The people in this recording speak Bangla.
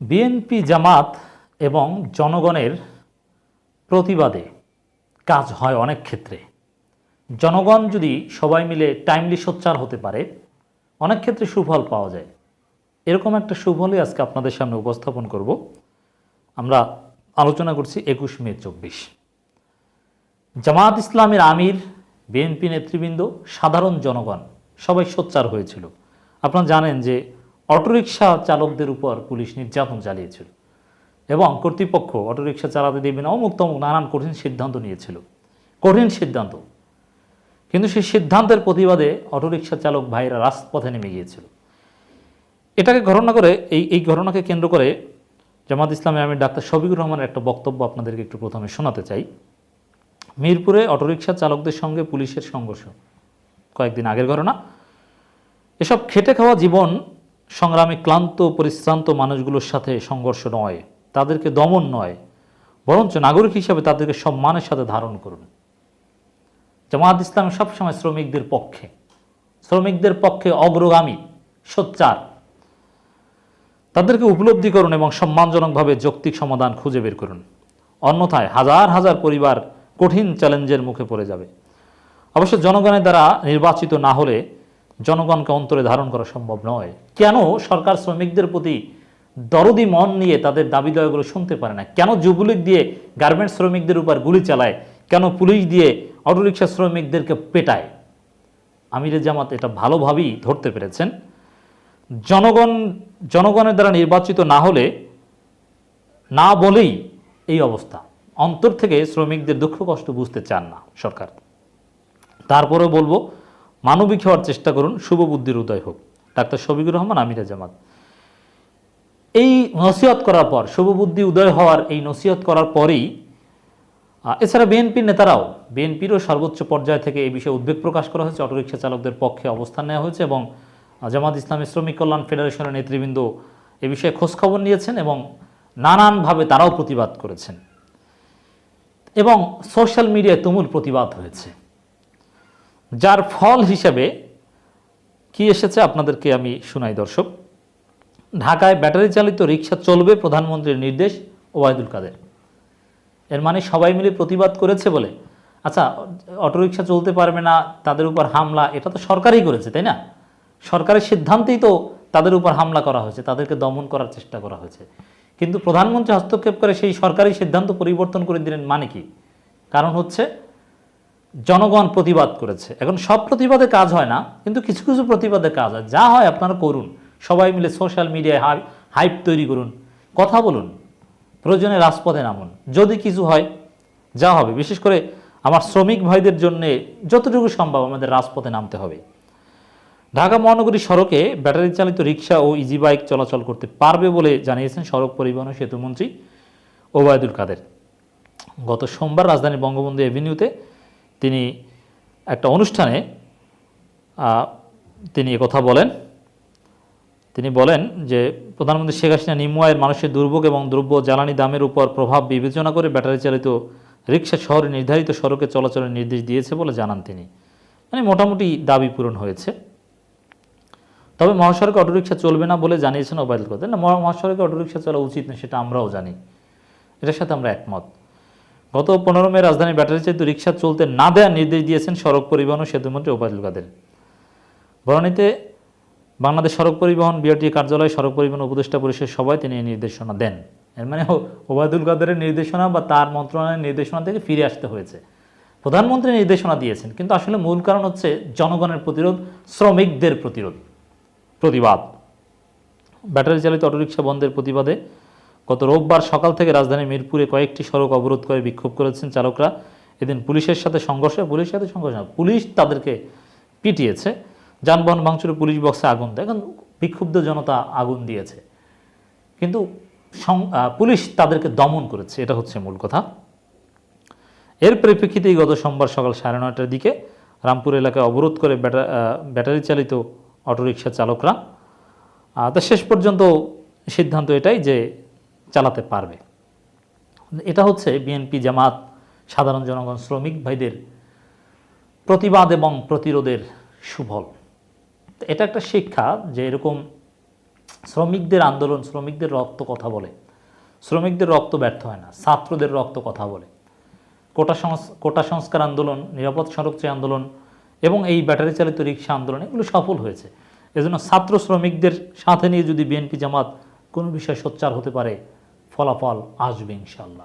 বিএনপি জামাত এবং জনগণের প্রতিবাদে কাজ হয় অনেক ক্ষেত্রে। জনগণ যদি সবাই মিলে টাইমলি সোচ্চার হতে পারে, অনেক ক্ষেত্রে সুফল পাওয়া যায়। এরকম একটা সুফলই আজকে আপনাদের সামনে উপস্থাপন করব। আমরা আলোচনা করছি একুশ মে চব্বিশ। জামাত ইসলামের আমির, বিএনপি নেতৃবৃন্দ, সাধারণ জনগণ সবাই সোচ্চার হয়েছিল। আপনারা জানেন যে অটোরিকশা চালকদের উপর পুলিশ নির্যাতন চালিয়েছিল এবং কর্তৃপক্ষ অটোরিকশা চালাতে দেবে না অমুক তমুক নানান কঠিন সিদ্ধান্ত নিয়েছিল। কঠিন সিদ্ধান্ত। কিন্তু সেই সিদ্ধান্তের প্রতিবাদে অটোরিকশা চালক ভাইরা রাজপথে নেমে গিয়েছিল। এটাকে ঘটনা করে এই এই ঘটনাকে কেন্দ্র করে জামাত ইসলামের আমি ডাক্তার শফিকুর রহমানের একটা বক্তব্য আপনাদেরকে একটু প্রথমে শোনাতে চাই। মিরপুরে অটোরিকশা চালকদের সঙ্গে পুলিশের সংঘর্ষ। কয়েকদিন আগের ঘটনা। এসব খেটে খাওয়া জীবন সংগ্রামে ক্লান্ত, পরিশ্রান্ত মানুষগুলোর সাথে সংঘর্ষ নয়, তাদেরকে দমন নয়, বরঞ্চ নাগরিক হিসাবে তাদেরকে সম্মানের সাথে ধারণ করুন। জামাত ইসলাম সবসময় শ্রমিকদের পক্ষে শ্রমিকদের পক্ষে অগ্রগামী, সোচ্চার। তাদেরকে উপলব্ধি করুন এবং সম্মানজনকভাবে যৌক্তিক সমাধান খুঁজে বের করুন। অন্যথায় হাজার হাজার পরিবার কঠিন চ্যালেঞ্জের মুখে পড়ে যাবে। অবশ্য জনগণের দ্বারা নির্বাচিত না হলে জনগণকে অন্তরে ধারণ করা সম্ভব নয়। কেন সরকার শ্রমিকদের প্রতি দরদি মন নিয়ে তাদের দাবি দাওয়াগুলো শুনতে পারে না? কেন যুবলীগ দিয়ে গার্মেন্টস শ্রমিকদের উপর গুলি চালায়? কেন পুলিশ দিয়ে অটোরিকশা শ্রমিকদেরকে পেটায়? আমিরে জামাত এটা ভালোভাবেই ধরতে পেরেছেন। জনগণ, জনগণের দ্বারা নির্বাচিত না হলে না বলেই এই অবস্থা। অন্তর থেকে শ্রমিকদের দুঃখ কষ্ট বুঝতে চান না সরকার। তারপরেও বলব মানবিক হওয়ার চেষ্টা করুন, শুভ বুদ্ধির উদয় হোক। ডাক্তার শফিকুর রহমান আমিরা জামাত এই নসিহত করার পর, শুভ বুদ্ধি উদয় হওয়ার এই নসিহত করার পরেই এছাড়া বিএনপির নেতারাও বিএনপিরও সর্বোচ্চ পর্যায় থেকে এই বিষয়ে উদ্বেগ প্রকাশ করা হয়েছে। অটোরিকশা চালকদের পক্ষে অবস্থান নেওয়া হয়েছে এবং জামাত ইসলামী শ্রমিক কল্যাণ ফেডারেশনের নেতৃবৃন্দ এ বিষয়ে খোঁজখবর নিয়েছেন এবং নানানভাবে তারাও প্রতিবাদ করেছেন। এবং সোশ্যাল মিডিয়ায় তুমুল প্রতিবাদ হয়েছে। যার ফল হিসেবে কি এসেছে আপনাদেরকে আমি শুনাই, দর্শক। ঢাকায় ব্যাটারি চালিত রিক্সা চলবে প্রধানমন্ত্রীর নির্দেশ ওবায়দুল কাদের। এর মানে সবাই মিলে প্রতিবাদ করেছে বলে। আচ্ছা অটোরিকশা চলতে পারবে না, তাদের উপর হামলা, এটা তো সরকারই করেছে, তাই না? সরকারের সিদ্ধান্তেই তো তাদের উপর হামলা করা হয়েছে, তাদেরকে দমন করার চেষ্টা করা হয়েছে। কিন্তু প্রধানমন্ত্রী হস্তক্ষেপ করে সেই সরকারি সিদ্ধান্ত পরিবর্তন করে দিলেন মানে কি? কারণ হচ্ছে জনগণ প্রতিবাদ করেছে। এখন সব প্রতিবাদে কাজ হয় না, কিন্তু কিছু কিছু প্রতিবাদে কাজ হয়। যা হয় আপনারা করুন। সবাই মিলে সোশ্যাল মিডিয়ায় হাই হাইপ তৈরি করুন। কথা বলুন। প্রয়োজনে রাজপথে নামুন। যদি কিছু হয়, যা হবে। বিশেষ করে আমার শ্রমিক ভাইদের জন্য যতটুকু সম্ভব আমাদের রাজপথে নামতে হবে। ঢাকা মহানগরী সড়কে ব্যাটারি চালিত রিক্সা ও ইজি বাইক চলাচল করতে পারবে বলে জানিয়েছেন সড়ক পরিবহন সেতুমন্ত্রী ওবায়দুল কাদের। গত সোমবার রাজধানী বঙ্গবন্ধু এভিনিউতে তিনি একটা অনুষ্ঠানে তিনি কথা বলেন। তিনি বলেন যে, প্রধানমন্ত্রী শেখ হাসিনা নিম্ন আয়ের মানুষের দুর্ভোগ এবং দ্রব্য জ্বালানি দামের উপর প্রভাব বিবেচনা করে ব্যাটারি চালিত রিক্সা শহরে নির্ধারিত সড়কে চলাচলের নির্দেশ দিয়েছে বলে জানান তিনি। মানে মোটামুটি দাবি পূরণ হয়েছে। তবে মহাসড়কে অটোরিকশা চলবে না বলে জানিয়েছেন ওবায়দুল কাদের। না মহা- মহাসড়কে অটোরিকশা চলা উচিত না, সেটা আমরাও জানি। এটার সাথে আমরা একমত। গত পনেরো মে রাজধানী ব্যাটারি চালিত রিক্সা চলতে না দেওয়ার নির্দেশ দিয়েছেন সড়ক পরিবহন ও সেতুমন্ত্রী ওবায়দুল কাদের। বরণীতে বাংলাদেশ সড়ক পরিবহন বিআরটি কার্যালয় সড়ক পরিবহন উপদেষ্টা পরিষদ সবাই তিনি এই নির্দেশনা দেন। এর মানে ওবায়দুল কাদেরের নির্দেশনা বা তার মন্ত্রণালয়ের নির্দেশনা থেকে ফিরে আসতে হয়েছে। প্রধানমন্ত্রী নির্দেশনা দিয়েছেন, কিন্তু আসলে মূল কারণ হচ্ছে জনগণের প্রতিরোধ, শ্রমিকদের প্রতিরোধ, প্রতিবাদ। ব্যাটারি চালিত অটোরিকশা বন্ধের প্রতিবাদে গত রোববার সকাল থেকে রাজধানী মিরপুরে কয়েকটি সড়ক অবরোধ করে বিক্ষোভ করেছেন চালকরা। এদিন পুলিশের সাথে সংঘর্ষে, পুলিশের সাথে সংঘর্ষ পুলিশ তাদেরকে পিটিয়েছে। যানবাহন ভাঙচুরে পুলিশ বক্সে আগুন দেয়, এখন বিক্ষুব্ধ জনতা আগুন দিয়েছে। কিন্তু পুলিশ তাদেরকে দমন করেছে, এটা হচ্ছে মূল কথা। এর পরিপ্রেক্ষিতেই গত সোমবার সকাল সাড়ে নয়টার দিকে রামপুর এলাকায় অবরোধ করে ব্যাটা- ব্যাটারি চালিত অটোরিকশা চালকরা। তা শেষ পর্যন্ত সিদ্ধান্ত এটাই যে চালাতে পারবে। এটা হচ্ছে বিএনপি জামাত, সাধারণ জনগণ, শ্রমিক ভাইদের প্রতিবাদ এবং প্রতিরোধের সুফল। এটা একটা শিক্ষা যে এরকম শ্রমিকদের আন্দোলন, শ্রমিকদের রক্ত কথা বলে। শ্রমিকদের রক্ত ব্যর্থ হয় না, ছাত্রদের রক্ত কথা বলে। কোটা সংস, কোটা সংস্কার আন্দোলন, নিরাপদ সড়কচে আন্দোলন এবং এই ব্যাটারি চালিত রিক্সা আন্দোলন, এগুলো সফল হয়েছে। এজন্য ছাত্র শ্রমিকদের সাথে নিয়ে যদি বিএনপি জামাত কোনো বিষয়ে সোচ্চার হতে পারে ফলাফল আসবে ইনশাল্লাহ